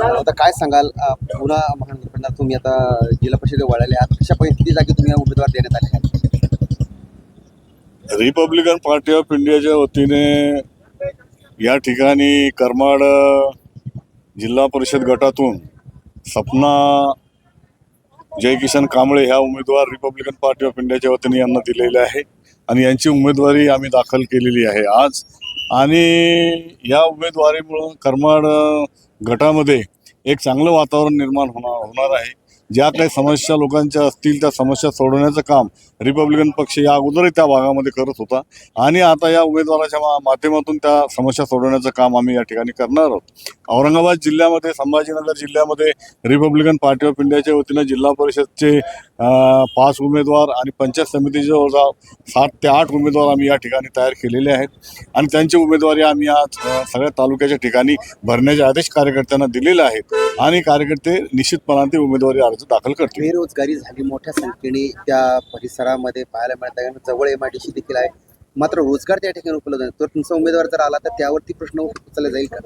आता काय सांगाल? पुन्हा महानगरपालिका तुम्ही आता जिल्हा परिषद वळाले आहात. कशा किती जागी तुम्ही उमेदवार देण्यात आले आहेत. रिपब्लिकन पार्टी ऑफ इंडियाच्या वतीने या ठिकाणी करमाड जिल्हा परिषद गटातून सपना जयकिशन कांबळे ह्या उमेदवार रिपब्लिकन पार्टी ऑफ इंडियाच्या वतीने यांना दिलेले आहे आणि यांची उमेदवारी आम्ही दाखल केलेली आहे. आज आणि या उमेदवारीमुळं करमाड गटामध्ये एक चांगलं वातावरण निर्माण होणार होणार आहे. ज्या काही समस्या लोकांच्या असतील त्या समस्या सोडवण्याचं काम रिपब्लिकन पक्ष या अगोदरही त्या भागामध्ये करत होता. आणि आता या उमेदवाराच्या माध्यमातून त्या समस्या सोडवण्याचं काम आम्ही या ठिकाणी करणार आहोत. औरंगाबाद जिल्ह्यामध्ये संभाजीनगर जिल्ह्यामध्ये रिपब्लिकन पार्टी ऑफ इंडियाच्या वतीनं जिल्हा परिषदचे पाच उमेदवार आणि पंचायत समितीचे जवळजवळ सात ते आठ उमेदवार आम्ही या ठिकाणी तयार केलेले आहेत. आणि त्यांची उमेदवारी आम्ही आज सगळ्या तालुक्याच्या ठिकाणी भरण्याचे आदेश कार्यकर्त्यांना दिलेले आहेत. आणि कार्यकर्ते निश्चितपणाने उमेदवारी अर्ज दाखल करतील. बेरोजगारी झाली मोठ्या संख्येने त्या परिसरामध्ये पाहायला मिळत आहे. जवळ एम आय डी सी देखील आहे. मात्र रोजगार त्या ठिकाणी उपलब्ध नाही. तर तुमचा उमेदवार जर आला तर त्यावरती प्रश्न उचलला जाईल का?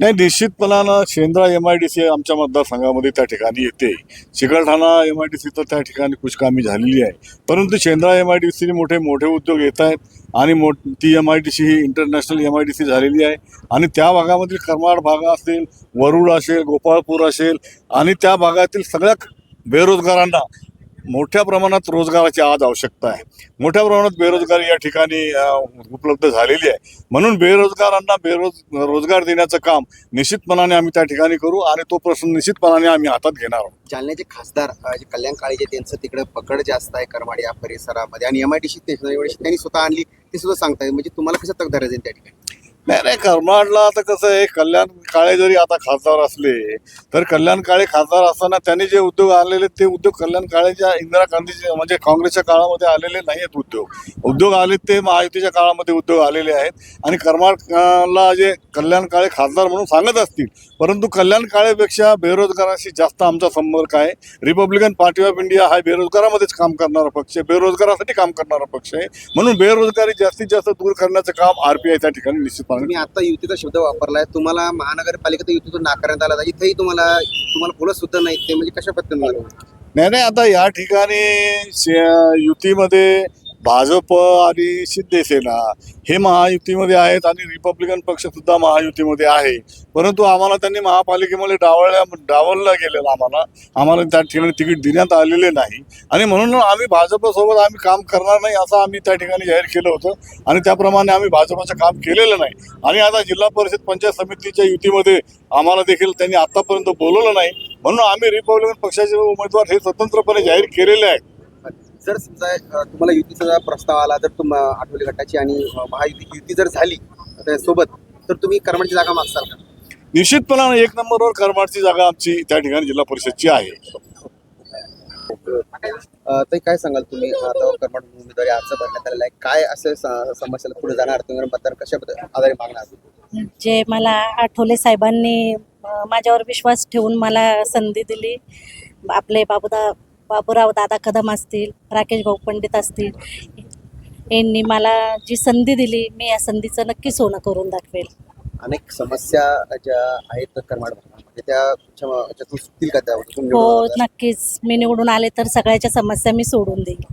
नाही निश्चितपणानं Shendra M I D C आमच्या मतदारसंघामध्ये त्या ठिकाणी येते. Chikalthana M I D C तर त्या ठिकाणी कुचकामी झालेली आहे. परंतु Shendra M I D C मोठे मोठे उद्योग येत आहेत आणि मो ती M I D C he international M I D C झालेली आहे. आणि त्या भागामधील करमाड भाग असेल वरुड असेल गोपाळपूर असेल आणि त्या भागातील सगळ्या बेरोजगारांना मोठ्या प्रमाणात रोजगाराची आज आवश्यकता आहे. मोठ्या प्रमाणात बेरोजगारी या ठिकाणी उपलब्ध झालेली आहे. म्हणून बेरोजगारांना बेरोज रोजगार देण्याचं काम निश्चितपणाने आम्ही त्या ठिकाणी करू आणि तो प्रश्न निश्चितपणाने आम्ही हातात घेणार आहोत. जालन्याचे खासदार कल्याण काळे जे त्यांचं तिकडे पकड जास्त आहे करमाड या परिसरामध्ये. आणि एम आय डी सी त्यांनी स्वतः आणली ते सुद्धा सांगताय म्हणजे तुम्हाला कसं तक धरायचं आहे त्या ठिकाणी? नाही नाही करमाडला आता कसं आहे कल्याण काळे जरी आता खासदार असले तर कल्याण काळे खासदार असताना त्यांनी जे उद्योग आलेले ते उद्योग कल्याण काळेच्या इंदिरा गांधीचे म्हणजे काँग्रेसच्या काळामध्ये आलेले नाही आहेत उद्योग. उद्योग आले ते महायुतीच्या काळामध्ये उद्योग आलेले आहेत. आणि करमाडला जे कल्याण काळे खासदार म्हणून सांगत असतील परंतु कल्याण काळेपेक्षा बेरोजगाराशी जास्त आमचा संपर्क आहे. रिपब्लिकन पार्टी ऑफ इंडिया हा बेरोजगारामध्येच काम करणारा पक्ष आहे. बेरोजगारासाठी काम करणारा पक्ष आहे. म्हणून बेरोजगारी जास्तीत जास्त दूर करण्याचं काम आर पी आय त्या ठिकाणी निश्चित तुम्ही आता युतीचा शब्द वापरलाय. तुम्हाला महानगरपालिकेत युतीतून नाकारण्यात आला इथेही तुम्हाला तुम्हाला बोलत सुद्धा नाही ते. म्हणजे कशा पद्धतीने नाही नाही आता या ठिकाणी युतीमध्ये भाजप आणि शिंदेसेना हे महायुतीमध्ये आहेत आणि रिपब्लिकन पक्ष सुद्धा महायुतीमध्ये आहे. परंतु आम्हाला त्यांनी महापालिकेमध्ये डावळल्या डावललं गेलेलं आम्हाला. आम्हाला त्या ठिकाणी तिकीट देण्यात आलेले नाही. आणि म्हणून आम्ही भाजपसोबत आम्ही काम करणार नाही असं आम्ही त्या ठिकाणी जाहीर केलं होतं. आणि त्याप्रमाणे आम्ही भाजपचं काम केलेलं नाही. आणि आता जिल्हा परिषद पंचायत समितीच्या युतीमध्ये आम्हाला देखील त्यांनी आतापर्यंत बोलवलं नाही. म्हणून आम्ही रिपब्लिकन पक्षाचे उमेदवार हे स्वतंत्रपणे जाहीर केलेले आहेत. जर समजा तुम्हाला युतीचा जर प्रस्ताव आला तर तुम आठवले गटाची आणि महायुती युती जर झाली त्या सोबत तर तुम्ही करमाडची जागा मागसाल का? निश्चितपणाने एक नंबरवर करमाडची जागा आमची त्या ठिकाणी जिल्हा परिषदची आहे. ताई काय सांगाल तुम्ही? आता करमाड उमेदवारी अर्ज भरण्यात आलेला आहे. काय असं समस्याला पुढे जाणार तुम्ही? मतदान कशा आधारे मागणार? जे मला आठवले साहेबांनी माझ्यावर विश्वास ठेवून मला संधी दिली. आपले बाबूदा बाबूराव दादा कदम असतील राकेश भाऊ पंडित असतील यांनी मला जी संधी दिली मी या संधीचं नक्की सोनं करून दाखवेल. अनेक समस्या ज्या आहेत करमाड भागामध्ये. त्या तुमच्या म- याच्यातून सुटतील का त्या तुम्ही हो नक्कीच. मी निवडून आले तर सगळ्याच्या समस्या मी सोडून देईन.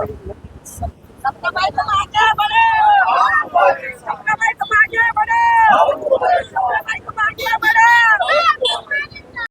படிப்புல